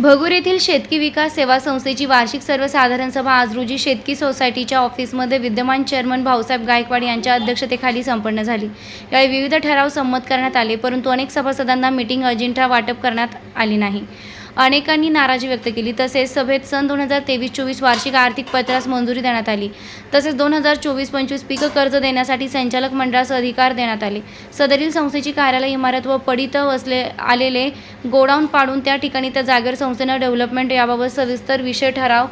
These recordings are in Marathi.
भगूर येथील शेतकी विकास सेवा संस्थेची वार्षिक सर्वसाधारण सभा आज रोजी शेतकी सोसायटीच्या ऑफिसमध्ये विद्यमान चेअरमन भाऊसाहेब गायकवाड यांच्या अध्यक्षतेखाली संपन्न झाली. यावेळी विविध ठराव संमत करण्यात आले परंतु अनेक सभासदांना मीटिंग अजिंठा वाटप करण्यात आली नाही. अनेकांनी नाराजी व्यक्त केली. तसेच सभेत सन दोन हजार तेवीस चोवीस वार्षिक आर्थिक पत्रास मंजुरी देण्यात आली. तसेच दोन हजार चोवीस पंचवीस पीक कर्ज देण्यासाठी संचालक मंडळास अधिकार देण्यात आले. सदरील संस्थेची कार्यालय इमारत व पडित असले आलेले गोडाऊन पाडून त्या ठिकाणी त्या जागेवर संस्थेनं डेव्हलपमेंट याबाबत सविस्तर विषय ठराव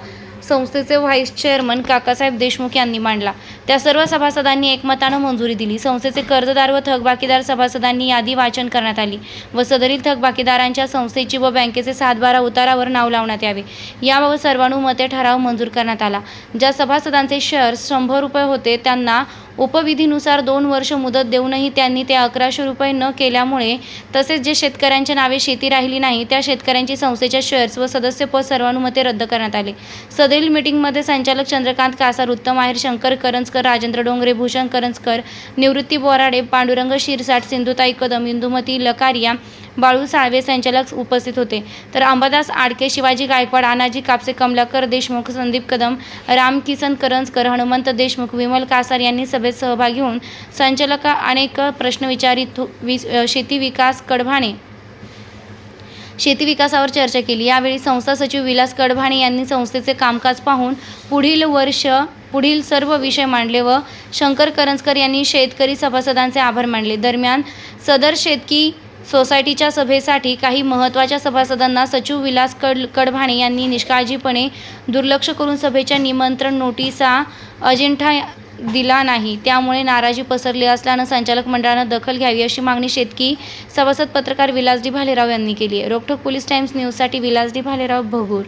संस्थेचे व्हाईस चेअरमन काकासाहेब देशमुख यांनी मांडला. त्या सर्व सभासदांनी एकमतानं मंजुरी दिली. संस्थेचे कर्जदार व थकबाकीदार सभासदांनी यादी वाचन करण्यात आली व सदरील थकबाकीदारांच्या संस्थेची व बँकेचे सातबारा उतारावर नाव लावण्यात यावे. याबाबत सर्वानुमते ठराव मंजूर करण्यात आला. ज्या सभासदांचे शेअर्स शंभर रुपये होते त्यांना उपविधीनुसार दोन वर्ष मुदत देऊनही त्यांनी ते अकराशे रुपये न केल्यामुळे तसेच जे शेतकऱ्यांच्या नावे शेती राहिली नाही त्या शेतकऱ्यांची संस्थेच्या शेअर्स व सदस्यपद सर्वानुमते रद्द करण्यात आले. सदरील मीटिंगमध्ये संचालक चंद्रकांत कासार उत्तम आहेर शंकर करंजकर राजेंद्र डोंगरे भूषण करंजकर निवृत्ती बोराडे पांडुरंग शिरसाट सिंधुताई कदम इंदुमती लकारिया बाळू साळवे संचालक उपस्थित होते. तर अंबादास आडके शिवाजी गायकवाड आनाजी कापसे कमलाकर देशमुख संदीप कदम राम किसन करंजकर हनुमंत देशमुख विमल कासार यांनी सभेत सहभागी होऊन संचालक अनेक प्रश्न विचारित हो- वि- शेती विकास कडभाणे शेती विकासावर चर्चा केली. यावेळी संस्था सचिव विलास कडभाणे यांनी संस्थेचे कामकाज पाहून पुढील वर्ष पुढील सर्व विषय मांडले व शंकर करंजकर यांनी शेतकरी सभासदांचे आभार मानले. दरम्यान सदर शेतकी सोसायटीच्या सभेसाठी काही महत्त्वाच्या सभासदांना सचिव विलास कड कडभाणे यांनी निष्काळजीपणे दुर्लक्ष करून सभेच्या निमंत्रण नोटिसा अजिंठा दिला नाही. त्यामुळे नाराजी पसरली असल्यानं संचालक मंडळानं दखल घ्यावी अशी मागणी शेतकी सभासद पत्रकार विलास डी भालेराव यांनी केली आहे. रोखठोक पोलीस टाइम्स न्यूजसाठी विलासडी भालेराव भगूर.